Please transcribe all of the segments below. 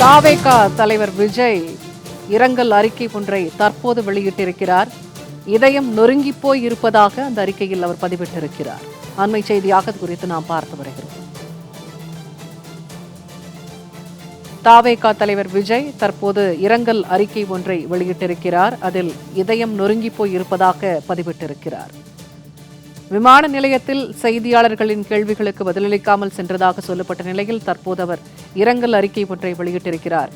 தாவேகா தலைவர் விஜய் இரங்கல் அறிக்கை ஒன்றை தற்போது வெளியிட்டிருக்கிறார். இதயம் நொறுங்கி போய் இருப்பதாக அந்த அறிக்கையில் அவர் பதிவிட்டிருக்கிறார். அண்மை செய்தியாக அது குறித்து நாம் பார்த்து வருகிறோம். தாவேகா தலைவர் விஜய் தற்போது இரங்கல் அறிக்கை ஒன்றை வெளியிட்டிருக்கிறார். அதில் இதயம் நொறுங்கி போய் இருப்பதாக பதிவிட்டிருக்கிறார். விமான நிலையத்தில் செய்தியாளர்களின் கேள்விகளுக்கு பதிலளிக்காமல் சென்றதாக சொல்லப்பட்ட நிலையில் தற்போது அவர் இரங்கல் அறிக்கை ஒன்றை வெளியிட்டிருக்கிறார்.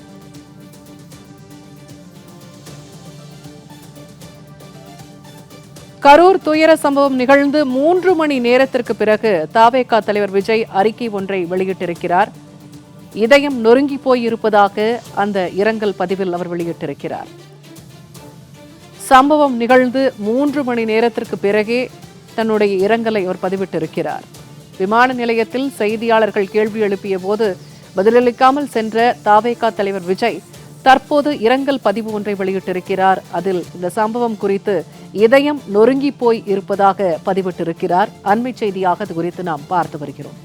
கரூர் துயர சம்பவம் நிகழ்ந்து மூன்று மணி நேரத்திற்கு பிறகு தாவேகா தலைவர் விஜய் அறிக்கை ஒன்றை வெளியிட்டிருக்கிறார். இதயம் நொறுங்கி போயிருப்பதாக அந்த இரங்கல் பதிவில் அவர் வெளியிட்டிருக்கிறார். சம்பவம் நிகழ்ந்து மூன்று மணி நேரத்திற்கு பிறகே தன்னுடைய இரங்கலை அவர் பதிவிட்டிருக்கிறார். விமான நிலையத்தில் செய்தியாளர்கள் கேள்வி எழுப்பிய போது பதிலளிக்காமல் சென்ற தாவேகா தலைவர் விஜய் தற்போது இரங்கல் பதிவு ஒன்றை வெளியிட்டிருக்கிறார். அதில் இந்த சம்பவம் குறித்து இதயம் நொறுங்கி போய் இருப்பதாக பதிவிட்டிருக்கிறார். அண்மை செய்தியாக அது குறித்து நாம் பார்த்து வருகிறோம்.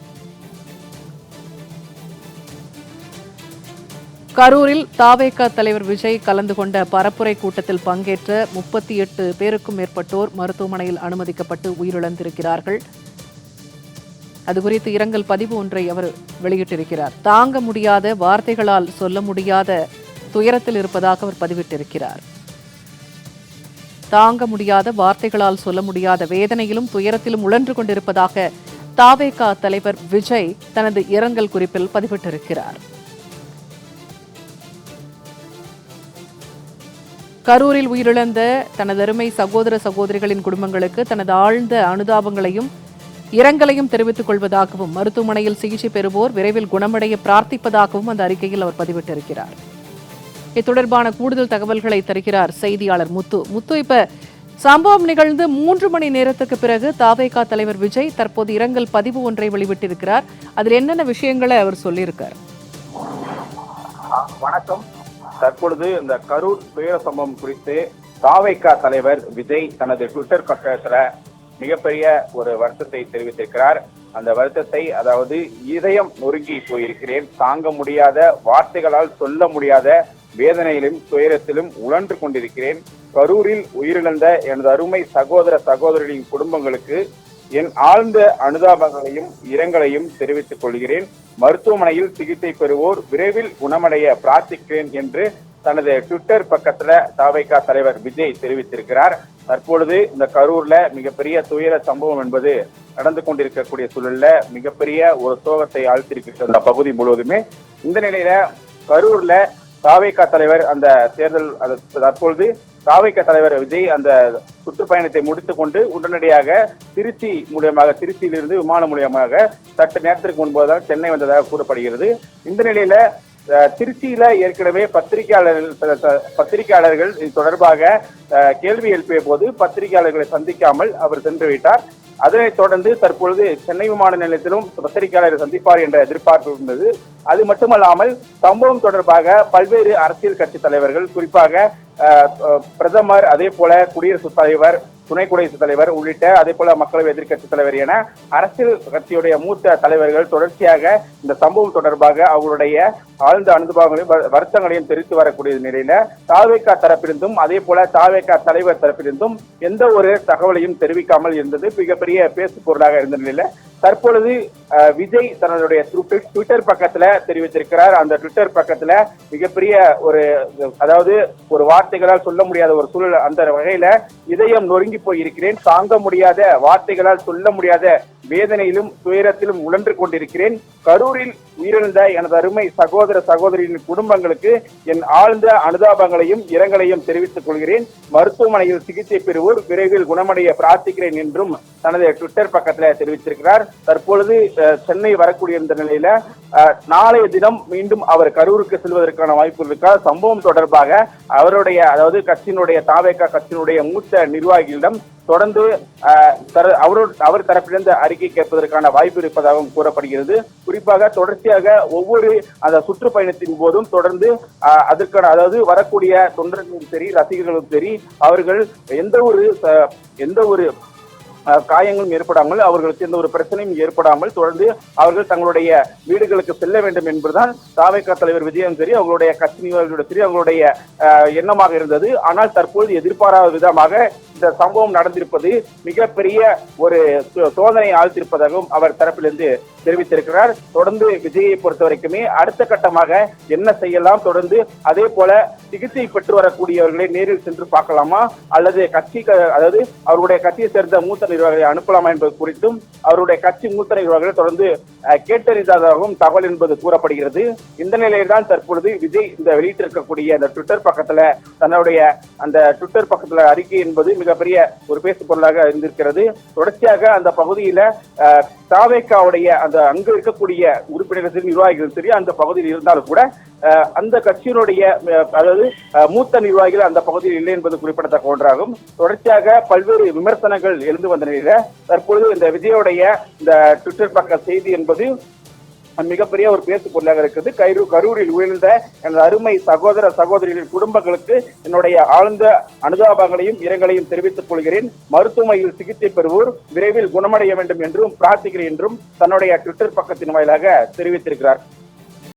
கரூரில் தாவேக தலைவர் விஜய் கலந்து கொண்ட பரப்புரை கூட்டத்தில் பங்கேற்ற முப்பத்தி எட்டு பேருக்கும் மேற்பட்டோர் மருத்துவமனையில் அனுமதிக்கப்பட்டு உயிரிழந்திருக்கிறார்கள். அது குறித்து இரங்கல் பதிவு ஒன்றை அவர் வெளியிட்டிருக்கிறார். தாங்க முடியாத வார்த்தைகளால் சொல்ல முடியாத துயரத்தில் இருப்பதாக அவர் பதிவிட்டிருக்கிறார். தாங்க முடியாத வார்த்தைகளால் சொல்ல முடியாத வேதனையிலும் துயரத்திலும் உழன்று கொண்டிருப்பதாக தாவேகா தலைவர் விஜய் தனது இரங்கல் குறிப்பில் பதிவிட்டிருக்கிறார். கரூரில் உயிரிழந்த தனது அருமை சகோதர சகோதரிகளின் குடும்பங்களுக்கு தனது ஆழ்ந்த அனுதாபங்களையும் இரங்கலையும் தெரிவித்துக் கொள்வதாகவும் மருத்துவமனையில் சிகிச்சை பெறுவோர் விரைவில் குணமடைய பிரார்த்திப்பதாகவும் அந்த அறிக்கையில் அவர் பதிவிட்டிருக்கிறார். இது தொடர்பான கூடுதல் தகவல்களை தருகிறார் செய்தியாளர் முத்து. முத்து இப்ப சம்பவம் நிகழ்ந்து மூன்று மணி நேரத்துக்கு பிறகு தாவேகா தலைவர் விஜய் தற்போது இரங்கல் பதிவு ஒன்றை வெளிவிட்டிருக்கிறார் அதில் என்னென்ன விஷயங்களை அவர் சொல்லியிருக்கார்? வணக்கம். தற்பொழுது இந்த கரூர் துயர சம்பவம் குறித்து தாவைக்கா தலைவர் விஜய் தனது ட்விட்டர் பக்கத்துல மிகப்பெரிய ஒரு வருத்தத்தை தெரிவித்திருக்கிறார். அந்த வருத்தத்தை அதாவது இதயம் நொறுங்கி போயிருக்கிறேன் தாங்க முடியாத வார்த்தைகளால் சொல்ல முடியாத வேதனையிலும் துயரத்திலும் உழன்று கொண்டிருக்கிறேன். கரூரில் உயிரிழந்த எனது அருமை சகோதர சகோதரிகளின் குடும்பங்களுக்கு என் ஆழ்ந்த அனுதாபங்களையும் இரங்கலையும் தெரிவித்துக் கொள்கிறேன். மருத்துவமனையில் சிகிச்சை பெறுவோர் விரைவில் குணமடைய பிரார்த்திக்கிறேன் என்று தனது ட்விட்டர் பக்கத்துல தாவைக்கா தலைவர் விஜய் தெரிவித்திருக்கிறார். தற்பொழுது இந்த கரூர்ல மிகப்பெரிய துயர சம்பவம் என்பது நடந்து கொண்டிருக்கக்கூடிய சூழல்ல மிகப்பெரிய ஒரு சோகத்தை ஆழ்த்திருக்கிற அந்த பகுதி முழுவதுமே இந்த நிலையில கரூர்ல தாவேகா தலைவர் அந்த தேர்தல் தற்பொழுது தாவேகா தலைவர் விஜய் அந்த சுற்றுப்பயணத்தை முடித்துக் கொண்டு உடனடியாக திருச்சி மூலியமாக திருச்சியிலிருந்து விமானம் மூலியமாக சற்று நேரத்திற்கு முன்புதான் சென்னை வந்ததாக கூறப்படுகிறது. இந்த நிலையில திருச்சியில ஏற்கனவே பத்திரிகையாளர்கள் பத்திரிகையாளர்கள் இது தொடர்பாக கேள்வி எழுப்பிய போது பத்திரிகையாளர்களை சந்திக்காமல் அவர் சென்று விட்டார். அதனைத் தொடர்ந்து தற்பொழுது சென்னை விமான நிலையத்திலும் பத்திரிகையாளரை சந்திப்பார் என்ற எதிர்பார்ப்பு இருந்தது. அது மட்டுமல்லாமல் சம்பவம் தொடர்பாக பல்வேறு அரசியல் கட்சி தலைவர்கள் குறிப்பாக அஹ், பிரதமர் அதே போல குடியரசுத் தலைவர் துணை குடியரசுத் தலைவர் உள்ளிட்ட அதே போல மக்களவை எதிர்க்கட்சி தலைவர் என அரசியல் கட்சியுடைய மூத்த தலைவர்கள் தொடர்ச்சியாக இந்த சம்பவம் தொடர்பாக அவர்களுடைய ஆழ்ந்த அனுபவங்களையும் வ- வருத்தங்களையும் தெரிவித்து வரக்கூடிய நிலையில தாவேக்கா தரப்பிலிருந்தும் அதே போல தாவேகா தலைவர் தரப்பிலிருந்தும் எந்த ஒரு தகவலையும் தெரிவிக்காமல் இருந்தது. மிகப்பெரிய பேசு பொருளாக இருந்த நிலையில தற்பொழுது விஜய் தன்னுடைய ட்விட்டர் பக்கத்துல தெரிவித்திருக்கிறார். அந்த ட்விட்டர் பக்கத்துல மிகப்பெரிய ஒரு அதாவது ஒரு வார்த்தைகளால் சொல்ல முடியாத ஒரு சூழல் அந்த வகையில இதயம் நொறுங்கி போயிருக்கிறேன். தாங்க முடியாத வார்த்தைகளால் சொல்ல முடியாத வேதனையிலும் துயரத்திலும் உழன்று கொண்டிருக்கிறேன். கரூரில் உயிரிழந்த எனது அருமை சகோதர சகோதரியின் குடும்பங்களுக்கு என் ஆழ்ந்த அனுதாபங்களையும் இரங்கலையும் தெரிவித்துக் கொள்கிறேன். மருத்துவமனையில் சிகிச்சை பெறுவோர் விரைவில் குணமடைய பிரார்த்திக்கிறேன் என்றும் தனது ட்விட்டர் பக்கத்தில் தெரிவித்திருக்கிறார். தற்பொழுது சென்னை வரக்கூடிய இந்த நிலையில அஹ், நாளைய தினம் மீண்டும் அவர் கரூருக்கு செல்வதற்கான வாய்ப்பு இருக்கா? சம்பவம் தொடர்பாக அவருடைய அதாவது கட்சியினுடைய தாவேகா கட்சியினுடைய மூத்த நிர்வாகிகளிடம் தொடர்ந்து அஹ், தர- அவர் தரப்பிலிருந்து அறிக்கை கேட்பதற்கான வாய்ப்பு இருப்பதாகவும் கூறப்படுகிறது. குறிப்பாக தொடர்ச்சியாக ஒவ்வொரு அந்த சுற்றுப்பயணத்தின் போதும் தொடர்ந்து அஹ், அதற்கான அதாவது வரக்கூடிய தொண்டர்களும் சரி ரசிகர்களும் சரி அவர்கள் எந்த ஒரு எந்த ஒரு காயங்களும் ஏற்படாமல் அவர்களுக்கு எந்த ஒரு பிரச்சனையும் ஏற்படாமல் தொடர்ந்து அவர்கள் தங்களுடைய வீடுகளுக்கு செல்ல வேண்டும் என்பதுதான் தாவேக்கா தலைவர் விஜயம் சரி அவங்களுடைய கட்சி நிர்வாகிகளுடைய சரி அவங்களுடைய எண்ணமாக இருந்தது. ஆனால் தற்போது எதிர்பாராத விதமாக இந்த சம்பவம் நடந்திருப்பது மிகப்பெரிய ஒரு சோ- சோதனை ஆழ்த்திருப்பதாகவும் அவர் தரப்பிலிருந்து தெரிவித்திருக்கிறார். தொடர்ந்து விஜயை பொறுத்த வரைக்குமே அடுத்த கட்டமாக என்ன செய்யலாம் தொடர்ந்து அதே போல சிகிச்சை பெற்று வரக்கூடியவர்களை நேரில் சென்று பார்க்கலாமா? அல்லது கட்சி அதாவது அவருடைய கட்சியை சேர்ந்த மூத்த நிர்வாகிகளை அனுப்பலாமா என்பது குறித்தும் அவருடைய கட்சி மூத்த நிர்வாகிகளை தொடர்ந்து கேட்டறிந்ததாகவும் தகவல் என்பது கூறப்படுகிறது. இந்த நிலையில் தான் தற்பொழுது விஜய் இந்த வெளியிட்டிருக்கக்கூடிய அந்த ட்விட்டர் பக்கத்துல தன்னுடைய அந்த ட்விட்டர் பக்கத்துல அறிக்கை என்பது மிகப்பெரிய ஒரு பேசு பொருளாக இருந்திருக்கிறது. தொடர்ச்சியாக அந்த பகுதியில தாவேக்காவுடைய அந்த அங்கு இருக்கக்கூடிய உறுப்பினர்கள் சரி நிர்வாகிகள் சரி அந்த பகுதியில் இருந்தாலும் கூட அந்த கட்சியினுடைய அதாவது மூத்த நிர்வாகிகள் அந்த பகுதியில் இல்லை என்பது குறிப்பிடத்தக்க ஒன்றாகும். தொடர்ச்சியாக பல்வேறு விமர்சனங்கள் எழுந்து வந்த நிலையில தற்பொழுது இந்த விஜயோடைய இந்த ட்விட்டர் பக்க செய்தி என்பது மிகப்பெரிய ஒரு பேசு பொருளாக இருக்குது. கரூ கரூரில் உயர்ந்த எனது அருமை சகோதர சகோதரிகளின் குடும்பங்களுக்கு என்னுடைய ஆழ்ந்த அனுதாபங்களையும் இரங்கலையும் தெரிவித்துக் கொள்கிறேன். மருத்துவமனையில் சிகிச்சை பெறுவோர் விரைவில் குணமடைய வேண்டும் என்றும் பிரார்த்திக்கிறேன் என்றும் தன்னுடைய ட்விட்டர் பக்கத்தின் வாயிலாக தெரிவித்திருக்கிறார்.